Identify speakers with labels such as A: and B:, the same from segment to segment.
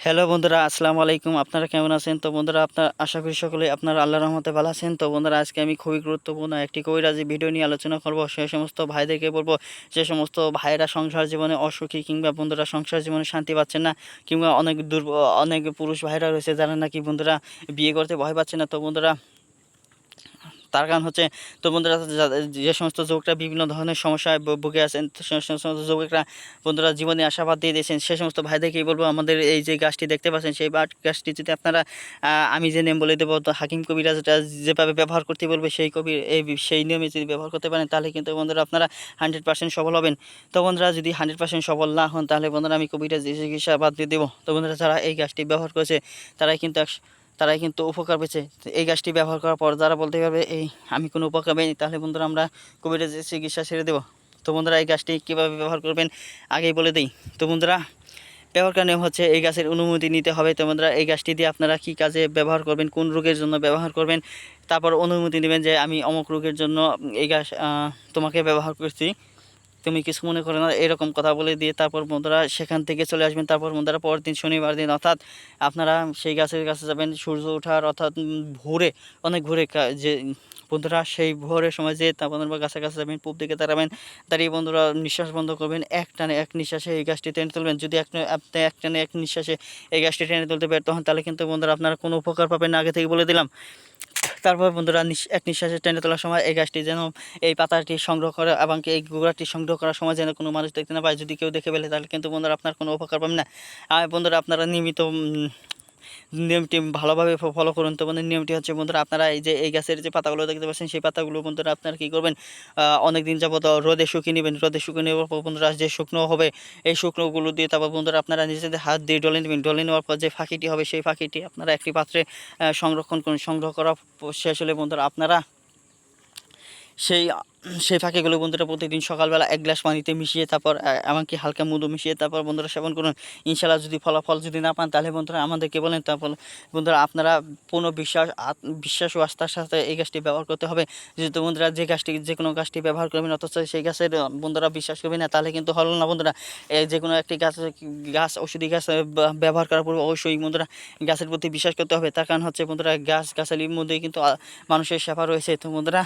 A: Hello বন্ধুরা, আসসালামু আলাইকুম। আপনারা কেমন আছেন? তো বন্ধুরা, আপনার, আশা করি সকলে আপনারা আল্লাহ রহমতে ভালো আছেন। তো বন্ধুরা, আজকে আমি খুবই গুরুত্বপূর্ণ একটি কবিরাজি ভিডিও নিয়ে আলোচনা করব। সে সমস্ত ভাইদেরকে বলব, যে সমস্ত ভাইয়েরা সংসার জীবনে অসুখী কিংবা বন্ধুরা সংসার জীবনে শান্তি পাচ্ছেন না, কিংবা অনেক দুর্ব, অনেক পুরুষ ভাইরা রয়েছে যারা নাকি বন্ধুরা বিয়ে করতে ভয় পাচ্ছে না। তো বন্ধুরা তার কারণ হচ্ছে তো বন্ধুরা যে সমস্ত যুবকরা বিভিন্ন ধরনের সমস্যায় ভুগে আছেন সমস্ত যুবকরা বন্ধুরা জীবনে আশাবাদ দিয়ে দিয়েছেন। সে সমস্ত ভাইদেরকেই বলব, আমাদের এই যে গাছটি দেখতে পাচ্ছেন, সেই গাছটি যদি আপনারা আমি যে নেম বলে দেবো, তো হাকিম কবিরা যেটা যেভাবে ব্যবহার করতে বলবে, সেই কবি, এই সেই নিয়মে যদি ব্যবহার করতে পারেন, তাহলে কিন্তু বন্ধুরা আপনারা হান্ড্রেড পার্সেন্ট সফল হবেন। তো বন্ধুরা যদি হান্ড্রেড পার্সেন্ট সফল না হন, তাহলে বন্ধুরা আমি কবিরাজ চিকিৎসা বাদ দিয়ে দেবো। তো বন্ধুরা যারা এই গাছটি ব্যবহার করেছে, তারাই কিন্তু তারাই কিন্তু উপকার পেয়েছে। এই গাছটি ব্যবহার করার পর যারা বলতে পারবে, এই, আমি কোনো উপকার পাইনি, তাহলে বন্ধুরা আমরা কবিরাজ চিকিৎসা ছেড়ে দেবো। তো বন্ধুরা, এই গাছটি কীভাবে ব্যবহার করবেন আগেই বলে দিই। তো বন্ধুরা, ব্যবহার নিয়ম হচ্ছে এই গাছের অনুমতি নিতে হবে। তো বন্ধুরা, এই গাছটি দিয়ে আপনারা কী কাজে ব্যবহার করবেন, কোন রোগের জন্য ব্যবহার করবেন, তারপর অনুমতি নেবেন যে আমি অমুক রোগের জন্য এই গাছ তোমাকে ব্যবহার করছি। তুমি কিছু মনে করো না, এরকম কথা বলে দিয়ে তারপর বন্ধুরা সেখান থেকে চলে আসবেন। তারপর বন্ধুরা পরের দিন শনিবার দিন, অর্থাৎ আপনারা সেই গাছের কাছে যাবেন, সূর্য ওঠার অর্থাৎ ভোরে, অনেক কা- যে বন্ধুরা সেই ভোরের সময় যে বন্ধুরা গাছের কাছে যাবেন, পূব দিকে দাঁড়াবেন দাঁড়িয়ে বন্ধুরা নিঃশ্বাস বন্ধ করবেন, এক টানে এক নিঃশ্বাসে এই গাছটি টেনে তুলবেন। যদি এক আপনি এক টানে এক নিঃশ্বাসে এই গাছটি টেনে তুলতে ব্যর্থ হন, তাহলে কিন্তু বন্ধুরা আপনারা কোনো উপকার পাবেন না, আগে থেকে বলে দিলাম। তারপর বন্ধুরা এক নিঃশ্বাসে টেনে তোলার সময় এই গাছটি যেন, এই পাতাটি সংগ্রহ করে এবং এই গোড়াটি সংগ্রহ করার সময় যেন কোনো মানুষ দেখতে না পায়। যদি কেউ দেখে ফেলে, তাহলে কিন্তু বন্ধুরা আপনার কোনো উপকার পাবেন না। বন্ধুরা আপনারা নিয়মিত নিয়মটি ভালোভাবে ফলো করুন। তো বন্ধু নিয়মটি হচ্ছে বন্ধুরা, আপনারা এই যে এই গাছের যে পাতাগুলো দেখতে পাচ্ছেন, সেই পাতাগুলো বন্ধুরা আপনারা কী করবেন অনেক দিন যাবত রোদে শুকিয়ে নেবেন। রোদে শুকিয়ে নেওয়ার পর বন্ধুরা, যে শুকনো হবে, এই শুকনোগুলো দিয়ে তারপর বন্ধুরা আপনারা নিজেদের হাত দিয়ে ডলে নেবেন। ডলে নেওয়ার পর যে ফাঁকিটি হবে, সেই ফাঁকিটি আপনারা একটি পাত্রে সংরক্ষণ করুন। সংগ্রহ করা শেষ হলে বন্ধুরা আপনারা সেই সেই ফাঁকিগুলো বন্ধুরা প্রতিদিন সকালবেলা এক গ্লাস পানিতে মিশিয়ে তারপর এমনকি হালকা মধু মিশিয়ে তারপর বন্ধুরা সেবন করুন। ইনশাল্লাহ যদি ফলাফল যদি না পান, তাহলে বন্ধুরা আমাদেরকে বলেন, তারপর বন্ধুরা আপনারা পূর্ণ বিশ্বাস বিশ্বাস ও আস্থার সাথে এই গাছটি ব্যবহার করতে হবে। যেহেতু বন্ধুরা যে গাছটি, যে কোনো গাছটি ব্যবহার করবেন, অথচ সেই গাছের বন্ধুরা বিশ্বাস করবে না, তাহলে কিন্তু হল না বন্ধুরা। যে কোনো একটি গাছ গাছ ওষুধি গাছ ব্যবহার করার পূর্বে অবশ্যই বন্ধুরা গাছের প্রতি বিশ্বাস করতে হবে। তার কারণ হচ্ছে বন্ধুরা গাছ, গাছালির মধ্যেই কিন্তু মানুষের সেবা রয়েছে। তো বন্ধুরা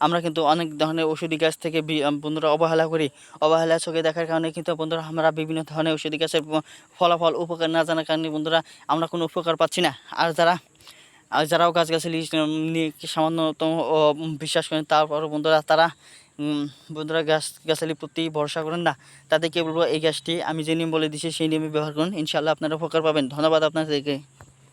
A: আমরা কিন্তু অনেক ধরনের ওষুধি গাছ থেকে বন্ধুরা অবহেলা করি। অবহেলা চোখে দেখার কারণে কিন্তু বন্ধুরা আমরা বিভিন্ন ধরনের ওষুধি গাছের ফলাফল উপকার না জানার কারণে বন্ধুরা আমরা কোনো উপকার পাচ্ছি না। আর যারা আর যারাও গাছগাছালি উম, নিয়ে সামান্যতম বিশ্বাস করেন তারপরও বন্ধুরা তারা বন্ধুরা গাছ গাছালির প্রতি ভরসা করেন না। তাদেরকে বলব এই গাছটি আমি যে নিয়ম বলে দিচ্ছি সেই নিয়মে ব্যবহার করুন। ইনশাআল্লাহ আপনারা উপকার পাবেন। ধন্যবাদ আপনাদেরকে।